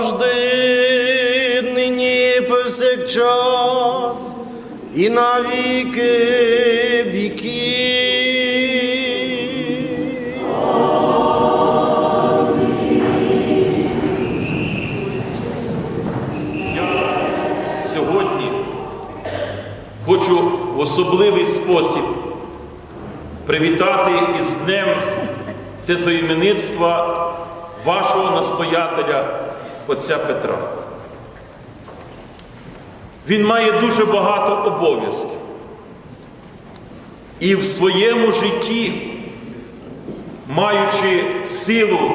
завжди, нині повсякчас і на віки віки. Я сьогодні хочу в особливий спосіб привітати із днем тезоіменництва вашого настоятеля отця Петра. Він має дуже багато обов'язків. І в своєму житті, маючи силу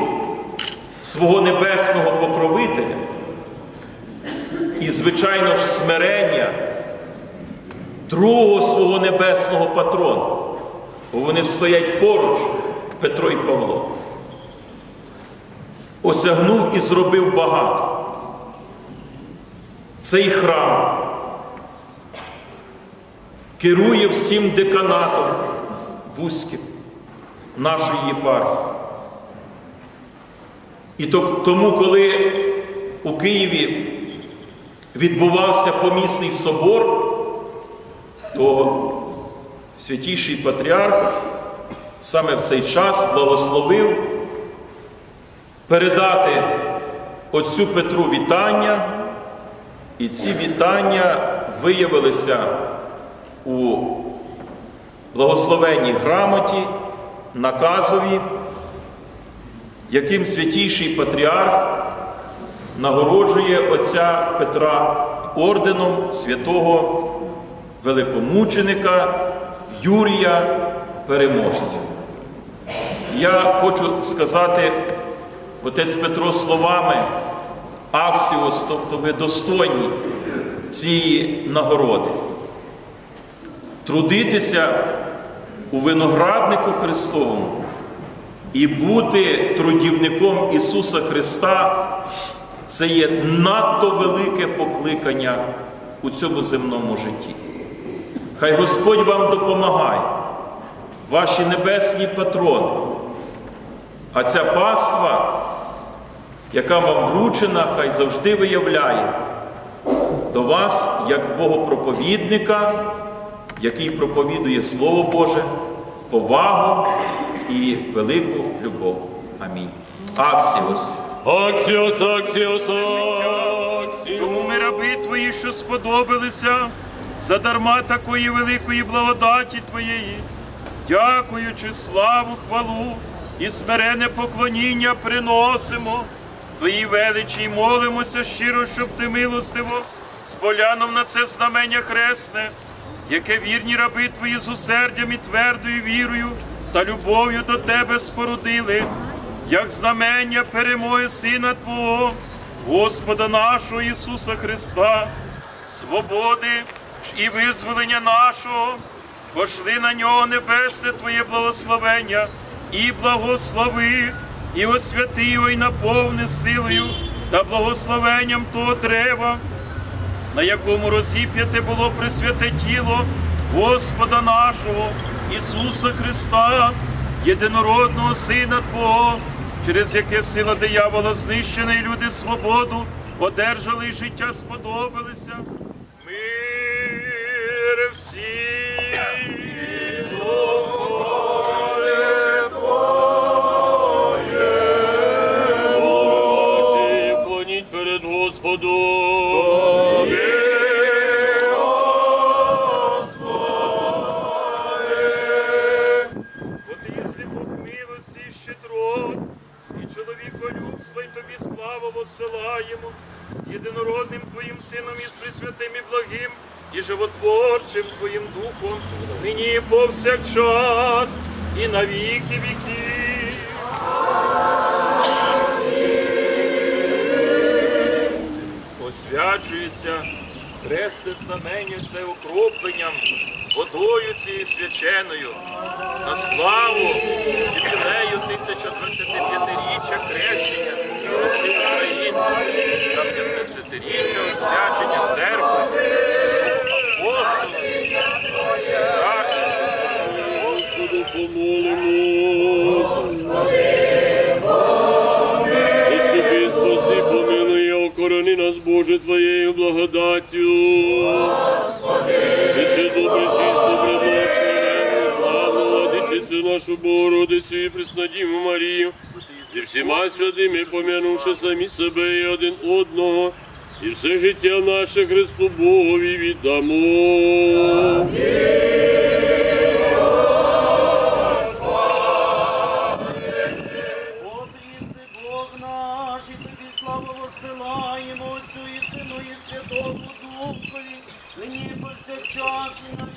свого небесного покровителя, і, звичайно ж, смирення другого свого небесного патрона, бо вони стоять поруч, Петро і Павло. Осягнув і зробив багато. Цей храм керує всім деканатом Бузьким нашої єпархії. І тому, коли у Києві відбувався помісний собор, то святіший патріарх саме в цей час благословив передати отцю Петру вітання, і ці вітання виявилися у благословенній грамоті, наказові, яким святіший патріарх нагороджує отця Петра орденом святого великомученика Юрія Переможця. Я хочу сказати, отець Петро словами Аксіос, тобто ви достойні цієї нагороди. Трудитися у винограднику Христовому і бути трудівником Ісуса Христа це є надто велике покликання у цьому земному житті. Хай Господь вам допомагає, ваші небесні патрони, а ця паства, яка вам вручена, хай завжди виявляє до вас як Богопроповідника, який проповідує Слово Боже, повагу і велику любов. Амінь. Аксіос. Аксіос, Аксіос, Аксіос. Тому ми раби Твої, що сподобалися, задарма такої великої благодаті Твоєї, дякуючи славу, хвалу і смирене поклоніння приносимо Твоїй величі молимося щиро, щоб Ти милостиво сполянув на це знамення хресне, яке вірні раби Твої з усердям і твердою вірою та любов'ю до Тебе спорудили, як знамення перемоги Сина Твого, Господа нашого Ісуса Христа, свободи і визволення нашого, пошли на нього небесне Твоє благословення і благослови, і освяти його, і наповни силою та благословенням того древа, на якому розіп'яте було пресвяте тіло Господа нашого Ісуса Христа, єдинородного Сина Твого, через яке сила диявола знищена, і люди свободу одержали і життя сподобалися. Мир всім! Сином і з Пресвятим і благим, і животворчим Твоїм Духом, нині повсякчас, і на віки віків. Освячується хресне знамення це окропленням водою цією свяченою на славу юбілею 1025-річчя хрещення Росіяїн, там п'ятнадцятиріччя освячення церкви, апостола, Господу помолимо. спаси, помилуй, окорони нас, Боже, Твоєю благодаттю. І святу причисту, предносну, славу, владичицю нашу Богородицю і Преснодіву Марію зі всіма святими, пом'янувши самі себе і один одного, і все життя наше Христу Богові віддамо. Посилаємо Отцю і Сину і Святому Духові, нині повсякчас і на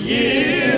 year.